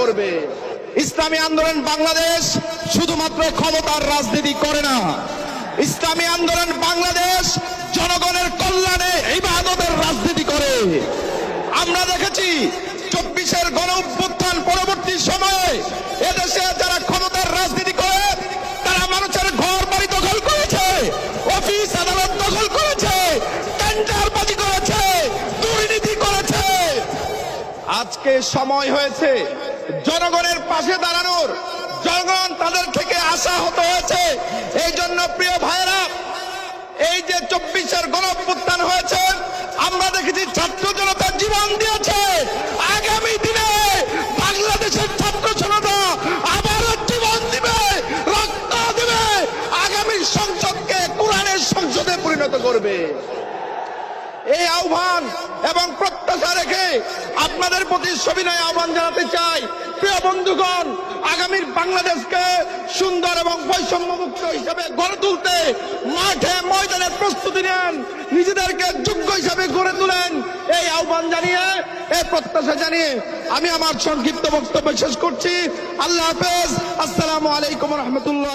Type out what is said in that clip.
করবে। ইসলামী আন্দোলন বাংলাদেশ শুধুমাত্র ক্ষমতার রাজনীতি করে না। ইসলামী আন্দোলন বাংলাদেশ জনগণের কল্যাণে ইবাদতের রাজনীতি করে। আমরা দেখেছি চব্বিশের গণ অভ্যুত্থান পরবর্তী সময়ে এদেশে যারা ক্ষমতার রাজনীতি করে, তারা মানুষের ঘর বাড়ি দখল করেছে, অফিস আদালত দখল করেছে টেন্ডারবাজি করেছে, দুর্নীতি করেছে। আজকে সময় হয়েছে জনগণের পাশে দাঁড়ানোর, জনগণ তাদের থেকে আশা হতে হয়েছে। এই জন্য প্রিয় ভাইরা এই যে চব্বিশের গণঅভ্যুত্থান হয়েছে, আমরা দেখেছি ছাত্র জনতা জীবন দিয়েছে। আগামী দিনে বাংলাদেশের ছাত্র জনতা আবারও জীবন দিবে, রক্ত দিবে, আগামী সংসদকে কোরআনের সংসদে পরিণত করবে। এই আহ্বান এবং প্রত্যাশা রেখে আপনাদের প্রতি সবিনয় আহ্বান জানাতে চাই। প্রিয় বন্ধুগণ, আগামীর বাংলাদেশকে সুন্দর এবং বৈষম্যমুক্ত হিসেবে গড়ে তুলতে মাঠে ময়দানে প্রস্তুতি নেন। নিজেদেরকে যোগ্য হিসাবে গড়ে তুলেন। এই আহ্বান জানিয়ে, এই প্রত্যাশা জানিয়ে আমি আমার সংক্ষিপ্ত বক্তব্য শেষ করছি। আল্লাহ হাফেজ। আসসালামু আলাইকুম রহমতুল্লাহ